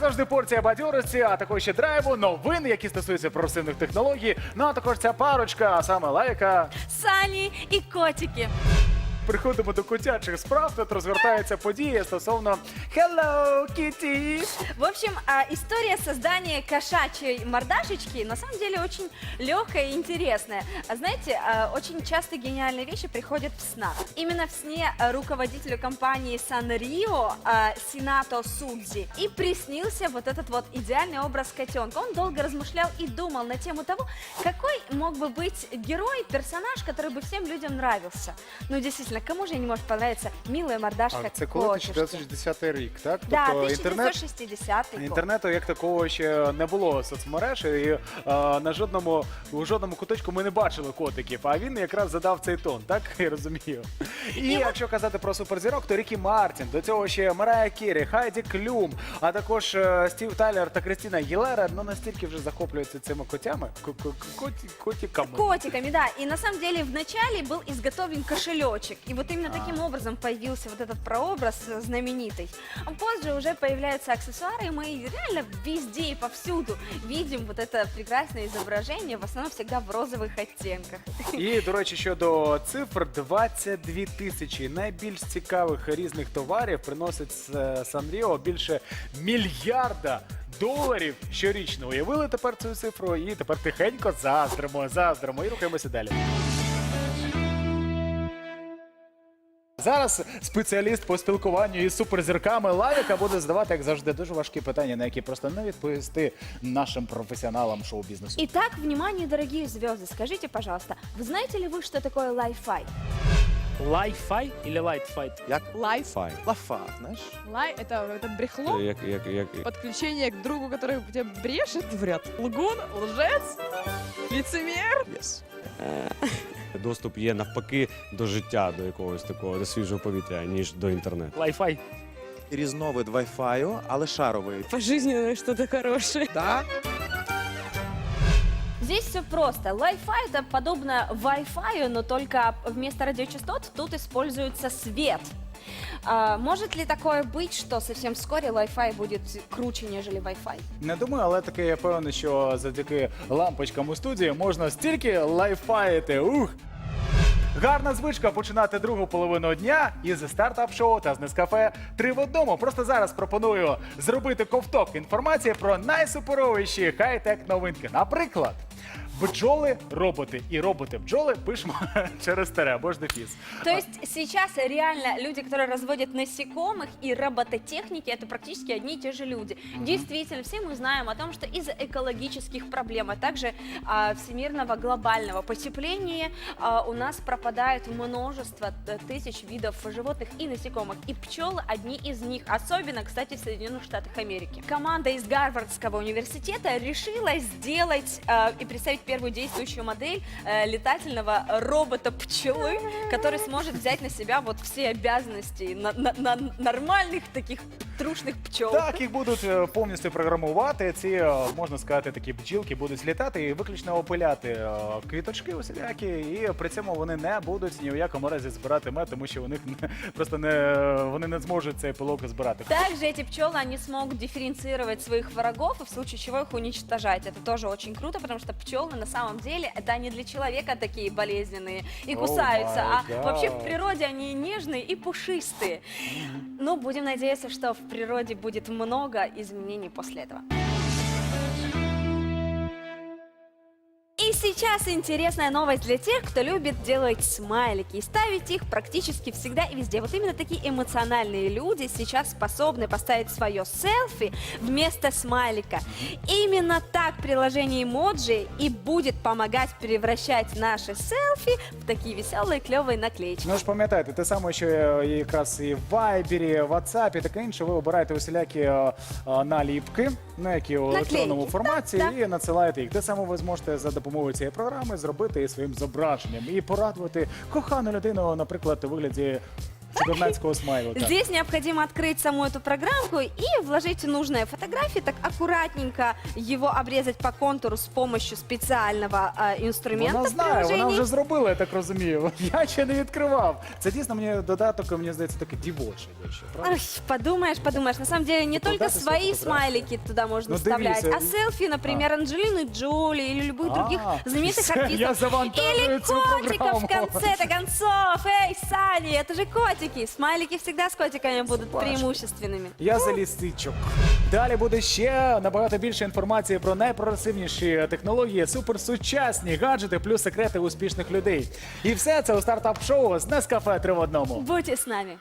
завжди порція бадьорості, а також ще драйву, новин, які стосуються професійних технологій. Ну а також ця парочка, а саме лайка. сані і котики. Приходимо до котячих справ. Тут розгортається подія стосовно Hello Kitty. В общем, а, история создания кошачьей мордашечки на самом деле очень легкая и интересная. А знаете, а, очень часто гениальные вещи приходят в снах. Именно в сне руководителю компании Санрио а, Синато Судзи и приснился вот этот вот идеальный образ котенка. Он долго размышлял и думал на тему того, какой мог бы быть герой, персонаж, который бы всем людям нравился. Ну, действительно, кому же не может понравиться милая мордашка А це коли котишки? 1960 рік, так? Да, тобто інтернет 1960 год. Інтернету як такого ще не було соцмереж, і е, на жодному у жодному куточку ми не бачили котиків. А він якраз задав цей тон, так я розумію. І якщо казати про суперзірок, то Рікі Мартін, до цього ще Марая Кірі, Хайді Клюм, а також е, Стів Тайлер та Кристина Гілера ну настільки вже захоплюються цими котями, ко- ко- коті- котиками. Котиками, да. И на самом деле вначале был изготовлен кошелечек. И вот именно А. таким образом появился вот этот прообраз э, знаменитый. А позже уже появляются аксессуары, и мы реально везде и повсюду видим вот это прекрасное изображение, в основном всегда в розовых оттенках. І, до речі, щодо цифр, 22 тисячі найбільш цікавих різних товарів приносить е, Санріо більше мільярда. Доларів щорічно уявили тепер цю цифру, і тепер тихенько заздримо, заздримо і рухаємося далі. Зараз спеціаліст по спілкуванню із суперзірками Лавіка буде задавати, як завжди, дуже важкі питання, на які просто не відповісти нашим професіоналам шоу-бізнесу. Итак, внимание, дорогие звезды, скажите, пожалуйста, вы знаете ли вы, что такое Wi-Fi? Лайфай или лайтфайт? Як Лайф. фай. Лафа, знаєш? Лай – это, это брехло, Як, як, як... подключение к другу, который тебя брешет, вряд. Лгун, лжец, лицемер. Yes. Доступ є навпаки до життя, до якогось такого, до свіжого повітря, ніж до інтернету. Лайфай. Різновид Wi-Fi, але шаровий. Пожизненное что-то хорошее. Так? Здесь все просто. Wi-Fi это подобно Wi-Fi, но только вместо радиочастот тут используется свет. А, может ли такое быть, что совсем вскоре Wi-Fi будет круче, нежели Wi-Fi? Не думаю, але таки я певний, що завдяки лампочкам у студії можна стільки лайфаїти. Ух! Гарна звичка починати другу половину дня із стартап-шоу та з Нескафе три в одному. Просто зараз пропоную зробити ковток інформації про найсуперовіші хай-тек новинки. Наприклад, бджоли, роботи і роботи-бджоли пишемо через тере або ж дефіс. То есть сейчас реально люди, которые разводят насекомых и робототехники, это практически одни и те же люди. Действительно, все мы знаем о том, что из-за экологических проблем, а также а, всемирного глобального потепления а, у нас пропадает множество тысяч видов животных и насекомых. И пчелы одни из них, особенно, кстати, в Соединенных Штатах Америки. Команда из Гарвардского университета решила сделать а, и представить первую действующую модель э, летательного робота пчелы, который сможет взять на себя вот все обязанности на, на- на нормальных таких трушных пчел. Так, їх будуть е, повністю програмувати. Ці, е, можна сказати, такі бджілки будуть літати і виключно опиляти е, квіточки усілякі, і при цьому вони не будуть ні в якому разі збирати мед, тому що у них не, просто не, вони не зможуть цей пилок збирати. Также эти пчелы, они смогут дифференцировать своих врагов и в случае чего их уничтожать. Это тоже очень круто, потому что пчелы на самом деле это они для человека такие болезненные и Oh кусаются, my а вообще в God. природе они нежные и пушистые. Ну, будем надеяться, что в природе будет много изменений после этого. сейчас интересная новость для тех, кто любит делать смайлики и ставить их практически всегда и везде. Вот именно такие эмоциональные люди сейчас способны поставить свое селфи вместо смайлика. Именно так приложение эмоджи и будет помогать превращать наши селфи в такие веселые, клевые наклеечки. Ну ж пам'ятаєте, те саме, що е, якраз і в Вайбері, в WhatsApp і таке інше, ви обираєте усілякі е, е, наліпки, на які у електронному форматі, так. і надсилаєте їх. Те саме ви зможете за допомогою цієї програми зробити своїм зображенням і порадувати кохану людину, наприклад, у вигляді чудернацького смайлика. Здесь необходимо открыть саму эту программку и вложить нужные фотографии, так аккуратненько его обрезать по контуру с помощью специального э, инструмента Вона в знає, вона приложении. вже зробила, я так розумію. Я ще не відкривав. Це дійсно мені додаток, мені здається, такий дівочий. дещо, правда? Ай, подумаешь, подумаешь. На самом деле не Куда только ты свои свою фотографию? смайлики туда можно Ну, вставлять, дивися. а селфи, например, Анджелины Джоли или любых других А, знаменитых все, артистов. я завантаживаю Или цю котиков в программу. конце-то концов. Эй, Сани, это же котики. Смайлики всегда с котиками будут Пашка. преимущественными. Я залістичок. Далі буде ще набагато більше інформації про найпрогресивніші технології, суперсучасні гаджети, плюс секрети успішних людей. І все це у стартап-шоу з Нескафе 3 в одному. Будьте с нами.